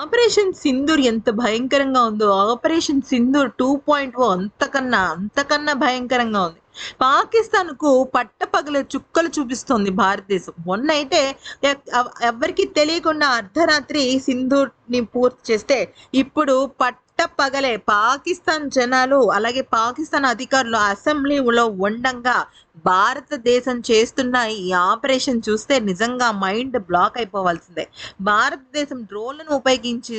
Operation Sindoor ఎంత భయంకరంగా ఉందో operation Sindoor two point O అంతకన్నా అంతకన్నా భయంకరంగా ఉంది. పాకిస్తాన్కు పట్టపగలే చుక్కలు చూపిస్తోంది భారతదేశం. మొన్న అయితే ఎక్- తెలియకుండా అర్ధరాత్రి సింధూర్ని పూర్తి చేస్తే ఇప్పుడు పట్ పట్టపగలే. పాకిస్తాన్ జనాలు అలాగే పాకిస్తాన్ అధికారులు అసెంబ్లీలో ఉండంగా భారతదేశం చేస్తున్న ఈ ఆపరేషన్ చూస్తే నిజంగా మైండ్ బ్లాక్ అయిపోవాల్సిందే. భారతదేశం డ్రోన్లను ఉపయోగించి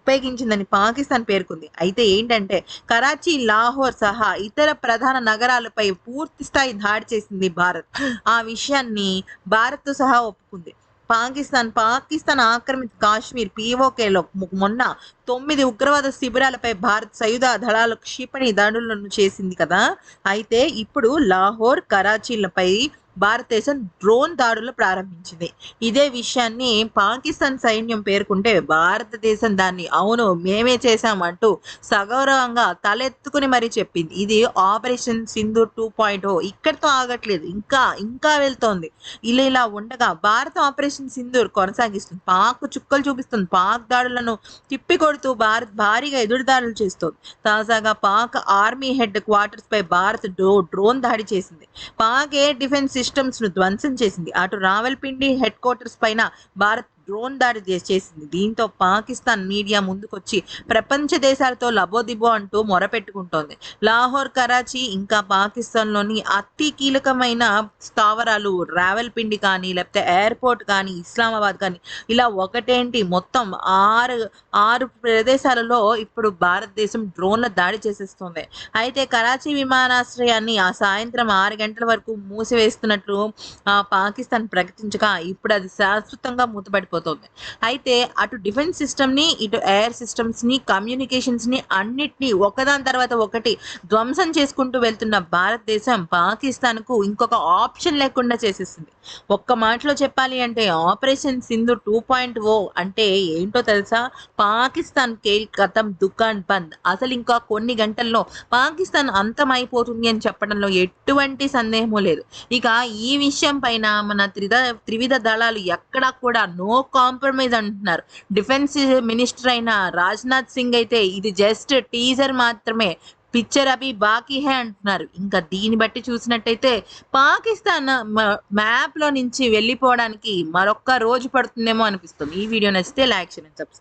ఉపయోగించిందని పాకిస్తాన్ పేర్కొంది. అయితే ఏంటంటే కరాచీ లాహోర్ సహా ఇతర ప్రధాన నగరాలపై పూర్తి స్థాయి దాడి చేసింది భారత్. ఆ విషయాన్ని భారత్ సహా ఒప్పుకుంది. పాకిస్తాన్ పాకిస్తాన్ ఆక్రమిత కాశ్మీర్ పీఓకేలో మొన్న తొమ్మిది ఉగ్రవాద శిబిరాలపై భారత్ సయుధ దళాలు క్షిపణి దాడులను చేసింది కదా. అయితే ఇప్పుడు లాహోర్ కరాచీలపై భారతదేశం డ్రోన్ దాడులు ప్రారంభించింది. ఇదే విషయాన్ని పాకిస్తాన్ సైన్యం పేర్కొంటే భారతదేశం దాన్ని అవును మేమే చేశామంటూ సగౌరవంగా తలెత్తుకుని మరీ చెప్పింది. ఇది operation Sindhu two point O. ఇక్కడితో ఆగట్లేదు. ఇంకా ఇంకా వెళ్తోంది. ఇలా ఇలా ఉండగా భారత ఆపరేషన్ సింధూర్ కొనసాగిస్తుంది. పాక్ చుక్కలు చూపిస్తుంది. పాక్ దాడులను తిప్పికొడుతూ భారత్ భారీగా ఎదురుదాడులు చేస్తోంది. తాజాగా పాక్ ఆర్మీ హెడ్ క్వార్టర్స్ పై భారత్ డ్రో డ్రోన్ దాడి చేసింది. పాక్ ఎయిర్ డిఫెన్స్ సిస్టమ్స్ను ధ్వంసం చేసింది. అటు రావల్పిండి హెడ్ క్వార్టర్స్ పైన భారత్ డ్రోన్ దాడి చేసింది. దీంతో పాకిస్తాన్ మీడియా ముందుకొచ్చి ప్రపంచ దేశాలతో లబోదిబో అంటూ మొరపెట్టుకుంటోంది లాహోర్ కరాచీ ఇంకా పాకిస్తాన్లోని అతి కీలకమైన స్థావరాలు రావల్పిండి కానీ లేకపోతే ఎయిర్పోర్ట్ కానీ ఇస్లామాబాద్ కానీ ఇలా ఒకటేంటి? మొత్తం ఆరు ఆరు ప్రదేశాలలో ఇప్పుడు భారతదేశం డ్రోన్ల దాడి చేసేస్తుంది. అయితే కరాచీ విమానాశ్రయాన్ని ఆ సాయంత్రం ఆరు గంటల వరకు మూసివేస్తున్నట్లు ఆ, పాకిస్తాన్ ప్రకటించగా ఇప్పుడు అది శాశ్వతంగా మూతపడిపోతుంది అయితే అటు డిఫెన్స్ సిస్టమ్ని ఇటు ఎయిర్ సిస్టమ్స్ని కమ్యూనికేషన్స్ని అన్నిటినీ ఒకదాని తర్వాత ఒకటి ధ్వంసం చేసుకుంటూ వెళ్తున్న భారతదేశం పాకిస్తాన్కు ఇంకొక ఆప్షన్ లేకుండా చేసేసింది. ఒక్క మాటలో చెప్పాలి అంటే operation Sindhu two point O అంటే ఏంటో తెలుసా? పాకిస్తాన్ కేల్ కథం దుకాన్ బంద్. అసలు ఇంకా కొన్ని గంటల్లో పాకిస్తాన్ అంతమైపోతుంది అని చెప్పడంలో ఎటువంటి సందేహము లేదు. ఇక ఈ విషయం పైన మన త్రిద త్రివిధ దళాలు ఎక్కడా కూడా నో కాంప్రమైజ్ అంటున్నారు. డిఫెన్స్ మినిస్టర్ అయిన రాజ్నాథ్ సింగ్ అయితే ఇది జస్ట్ టీజర్ మాత్రమే. పిక్చర్ అవి బాకీ హే అంటున్నారు. ఇంకా దీన్ని బట్టి చూసినట్టయితే పాకిస్తాన్ మ్యాప్లో నుంచి వెళ్ళిపోవడానికి మరొక్క రోజు పడుతుందేమో అనిపిస్తుంది. ఈ వీడియో నచ్చితే లైక్ చేయండి సబ్స్క్రైబ్